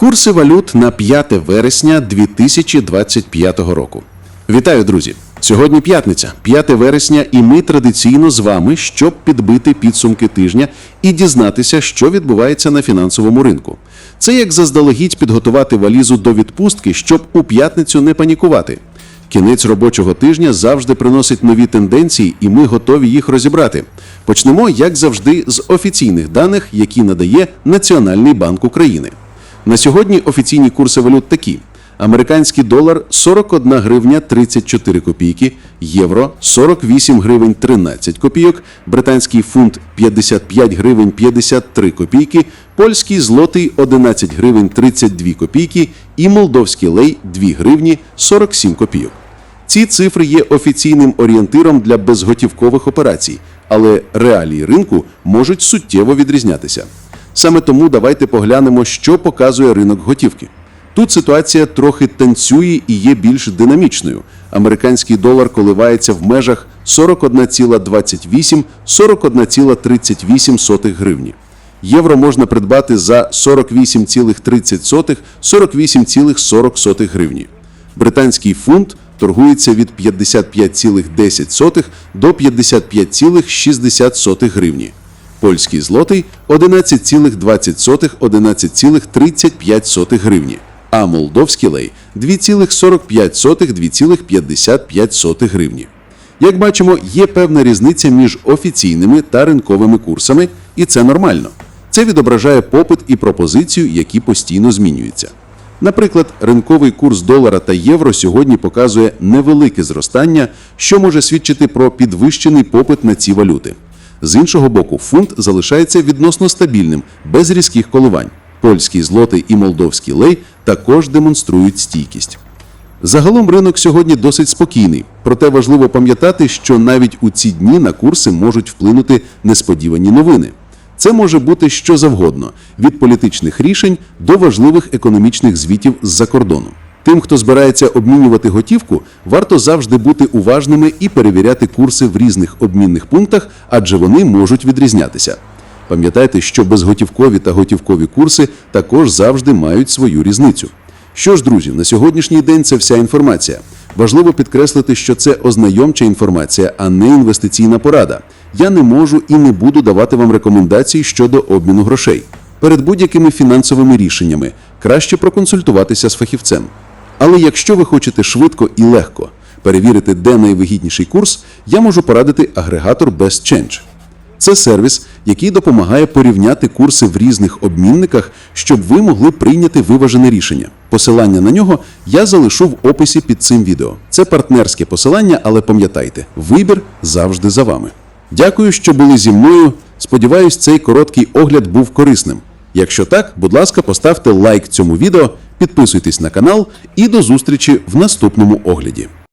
Курси валют на 5 вересня 2025 року. Вітаю, друзі! Сьогодні п'ятниця, 5 вересня, і ми традиційно з вами, щоб підбити підсумки тижня і дізнатися, що відбувається на фінансовому ринку. Це як заздалегідь підготувати валізу до відпустки, щоб у п'ятницю не панікувати. Кінець робочого тижня завжди приносить нові тенденції, і ми готові їх розібрати. Почнемо, як завжди, з офіційних даних, які надає Національний банк України. На сьогодні офіційні курси валют такі: американський долар 41 гривня 34 копійки, євро 48 гривень 13 копійок, британський фунт 55 гривень 53 копійки, польський злотий 11 гривень 32 копійки і молдовський лей 2 гривні 47 копійок. Ці цифри є офіційним орієнтиром для безготівкових операцій, але реалії ринку можуть суттєво відрізнятися. Саме тому давайте поглянемо, що показує ринок готівки. Тут ситуація трохи танцює і є більш динамічною. Американський долар коливається в межах 41,28-41,38 гривні. Євро можна придбати за 48,30 48,40 гривні. Британський фунт торгується від 55,10 до 55,60 гривні. Польський злотий 11,20 11,35 гривні, а молдовський лей 2,45 2,55 гривні. Як бачимо, є певна різниця між офіційними та ринковими курсами, і це нормально. Це відображає попит і пропозицію, які постійно змінюються. Наприклад, ринковий курс долара та євро сьогодні показує невелике зростання, що може свідчити про підвищений попит на ці валюти. З іншого боку, фунт залишається відносно стабільним, без різких коливань. Польський злотий і молдовський лей також демонструють стійкість. Загалом ринок сьогодні досить спокійний, проте важливо пам'ятати, що навіть у ці дні на курси можуть вплинути несподівані новини. Це може бути що завгодно від політичних рішень до важливих економічних звітів з-за кордону. Тим, хто збирається обмінювати готівку, варто завжди бути уважними і перевіряти курси в різних обмінних пунктах, адже вони можуть відрізнятися. Пам'ятайте, що безготівкові та готівкові курси також завжди мають свою різницю. Що ж, друзі, на сьогоднішній день це вся інформація. Важливо підкреслити, що це ознайомча інформація, а не інвестиційна порада. Я не можу і не буду давати вам рекомендацій щодо обміну грошей. Перед будь-якими фінансовими рішеннями краще проконсультуватися з фахівцем. Але якщо ви хочете швидко і легко перевірити, де найвигідніший курс, я можу порадити агрегатор BestChange. Це сервіс, який допомагає порівняти курси в різних обмінниках, щоб ви могли прийняти виважене рішення. Посилання на нього я залишу в описі під цим відео. Це партнерське посилання, але пам'ятайте, вибір завжди за вами. Дякую, що були зі мною. Сподіваюсь, цей короткий огляд був корисним. Якщо так, будь ласка, поставте лайк цьому відео, підписуйтесь на канал і до зустрічі в наступному огляді.